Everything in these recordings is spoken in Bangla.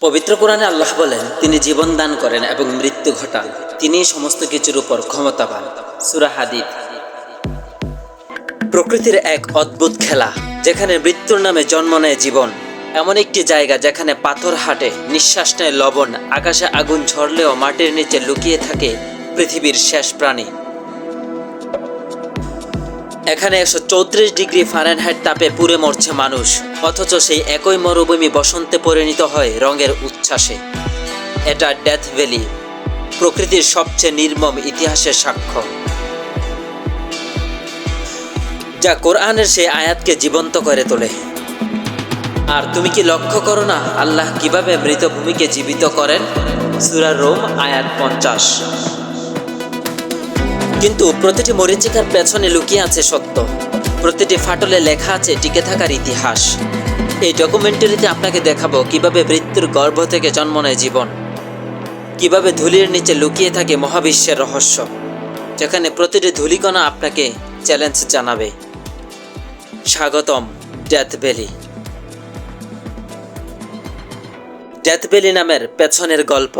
পবিত্র কোরআনে আল্লাহ বলেন, তিনি জীবন দান করেন এবং মৃত্যু ঘটান। তিনি সমস্ত কিছুর উপর ক্ষমতাবান। সুরা হাদিদ। প্রকৃতির এক অদ্ভুত খেলা, যেখানে মৃত্যুর নামে জন্ম নেয় জীবন। এমন একটি জায়গা যেখানে পাথর হাটে, নিঃশ্বাস নেয় লবণ, আকাশে আগুন ঝরলেও মাটির নিচে লুকিয়ে থাকে পৃথিবীর শেষ প্রাণী। এখানে একশো চৌত্রিশ ডিগ্রি ফারেনহাইট তাপে পুড়ে মরছে মানুষ, অথচ সেই একই মরুভূমি বসন্তে পরিণত হয় রঙের উচ্ছ্বাসে। এটা ডেথ ভ্যালি, প্রকৃতির সবচেয়ে নির্মম ইতিহাসের সাক্ষ্য। যা কোরআনের সেই আয়াতকে জীবন্ত করে তোলে। আর তুমি কি লক্ষ্য করো না আল্লাহ কীভাবে মৃতভূমিকে জীবিত করেন? সুরা রোম, আয়াত পঞ্চাশ। কিন্তু প্রতিটি মরিচিকার পেছনে লুকিয়ে আছে সত্য। প্রতিটি ফাটলে লেখা আছে টিকে থাকার ইতিহাস। এই ডকুমেন্টারিতে আপনাকে দেখাবো কীভাবে মৃত্যুর গর্ভ থেকে জন্ম নেয় জীবন। কীভাবে ধুলির নিচে লুকিয়ে থাকে মহাবিশ্বের রহস্য। যেখানে প্রতিটি ধূলিকণা আপনাকে চ্যালেঞ্জ জানাবে। স্বাগতম ডেথ ভ্যালি ডেথ ভ্যালি নামের পেছনের গল্প।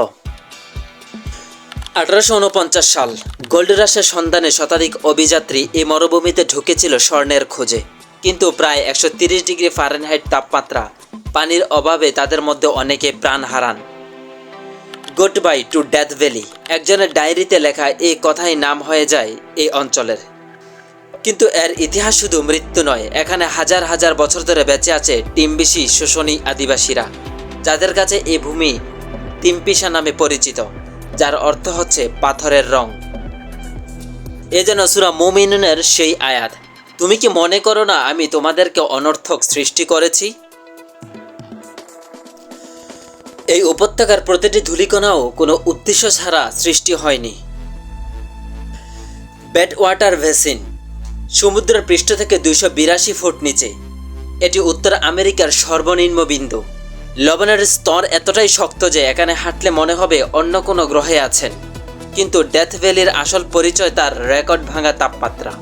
আঠারোশো উনপঞ্চাশ সাল গোল্ড রাশের সন্ধানে শতাধিক অভিযাত্রী এই মরুভূমিতে ঢুকেছিল স্বর্ণের খোঁজে। কিন্তু প্রায় একশো তিরিশ ডিগ্রি ফারেনহাইট তাপমাত্রা পানির অভাবে তাদের মধ্যে অনেকে প্রাণ হারান। Good bye to Death Valley একজনের ডায়েরিতে লেখা এই কথাই নাম হয়ে যায় এই অঞ্চলের। কিন্তু এর ইতিহাস শুধু মৃত্যু নয়, এখানে হাজার হাজার বছর ধরে বেঁচে আছে টিমবিশি শোষণী আদিবাসীরা, যাদের কাছে এই ভূমি তিমপিসা নামে পরিচিত। যার অর্থ হচ্ছে পাথরের রং। এ যেন সুরা মুমিনুনের সেই আয়াত। তুমি কি মনে করো না আমি তোমাদেরকে অনর্থক সৃষ্টি করেছি? এই উপত্যকার প্রতিটি ধূলিকণাও কোনো উদ্দেশ্য ছাড়া সৃষ্টি হয়নি। ব্যাট ওয়াটার ভেসিন, সমুদ্রের পৃষ্ঠ থেকে দুইশো বিরাশি ফুট নিচে। এটি উত্তর আমেরিকার সর্বনিম্ন বিন্দু। লবণের স্তর এতটাই শক্ত যে এখানে হাঁটলে মনে হবে অন্য কোনো গ্রহে আছেন। কিন্তু ডেথ ভ্যালির আসল পরিচয় তার রেকর্ড ভাঙা তাপমাত্রা।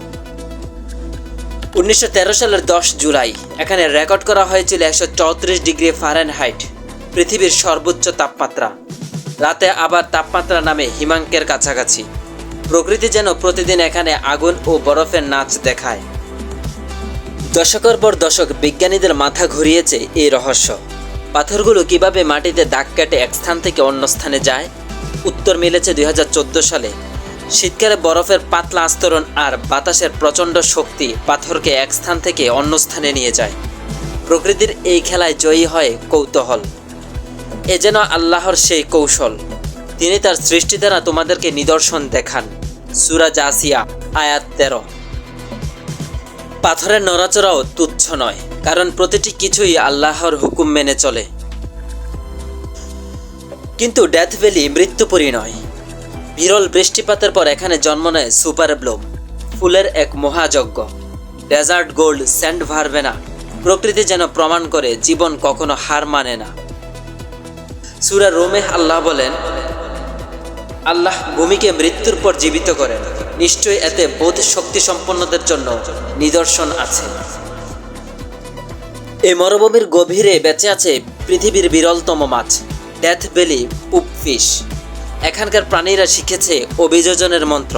উনিশশো তেরো সালের দশ জুলাই, এখানে রেকর্ড করা হয়েছিল একশো চৌত্রিশ ডিগ্রি ফারেনহাইট, পৃথিবীর সর্বোচ্চ তাপমাত্রা। রাতে আবার তাপমাত্রা নামে হিমাঙ্কের কাছাকাছি। প্রকৃতি যেন প্রতিদিন এখানে আগুন ও বরফের নাচ দেখায়। দশকের পর দশক বিজ্ঞানীদের মাথা ঘুরিয়েছে এই রহস্য। পাথরগুলো কীভাবে মাটিতে দাগ কেটে এক স্থান থেকে অন্য স্থানে যায়? উত্তর মিলেছে দুই হাজার চোদ্দ সালে। শীতকালে বরফের পাতলা আস্তরণ আর বাতাসের প্রচণ্ড শক্তি পাথরকে এক স্থান থেকে অন্য স্থানে নিয়ে যায়। প্রকৃতির এই খেলায় জয়ী হয় কৌতূহল। এ যেন আল্লাহর সেই কৌশল। তিনি তার সৃষ্টি দ্বারা তোমাদেরকে নিদর্শন দেখান। সুরা জাসিয়া, আয়াত তেরো। পাথরের নড়াচড়াও তুচ্ছ নয়। কারণ প্রতিটি কিছুই আল্লাহর হুকুম মেনে চলে। কিন্তু ডেথ ভ্যালি মৃত্যুপুরী নয়। বিরল বৃষ্টিপাতের পর এখানে জন্ম নেয় সুপার ব্লুম ফুলের এক মহাযজ্ঞ। ডেজার্ট গোল্ড স্যান্ড ভারবেনা প্রকৃতি যেন প্রমাণ করে জীবন কখনো হার মানে না। সুরা রোমে আল্লাহ বলেন, আল্লাহ ভূমিকে মৃত্যুর পর জীবিত করেন। নিশ্চয়ই এতে বোধ শক্তি সম্পন্নদের জন্য নিদর্শন আছে। এই মরুভূমির গভীরে বেঁচে আছে পৃথিবীর বিরলতম মাছ ডেথ বেলি পুপ ফিশ এখানকার প্রাণীরা শিখেছে অভিযোজনের মন্ত্র।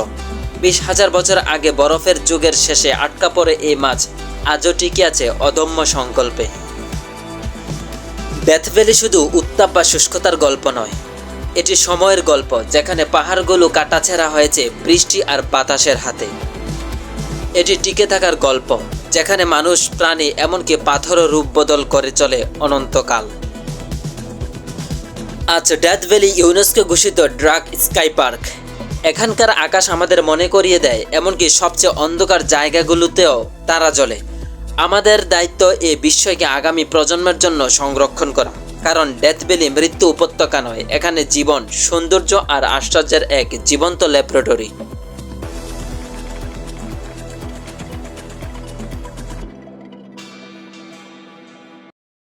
বিশ হাজার বছর আগে বরফের যুগের শেষে আটকা পড়ে এই মাছ আজও টিকে আছে অদম্য সংকল্পে। ডেথ ভ্যালি শুধু উত্তাপ বা শুষ্কতার গল্প নয়, এটি সময়ের গল্প যেখানে পাহাড়গুলো কাটাছেড়া হয়েছে বৃষ্টি আর বাতাসের হাতে। এটি টিকে থাকার গল্প। যেখানে মানুষ, প্রাণী এমনকি পাথরও রূপ বদল করে চলে অনন্তকাল। আজ ডেথ ভ্যালি ইউনেস্কো ঘোষিত ড্রাগ স্কাই পার্ক। এখানকার আকাশ আমাদের মনে করিয়ে দেয়, এমনকি সবচেয়ে অন্ধকার জায়গাগুলোতেও তারা জ্বলে। আমাদের দায়িত্ব এই বিশ্বকে আগামী প্রজন্মের জন্য সংরক্ষণ করা, কারণ ডেথ ভ্যালি মৃত্যু উপত্যকা নয়, এখানে জীবন, সৌন্দর্য আর আশ্চর্যের এক জীবন্ত ল্যাবরেটরি।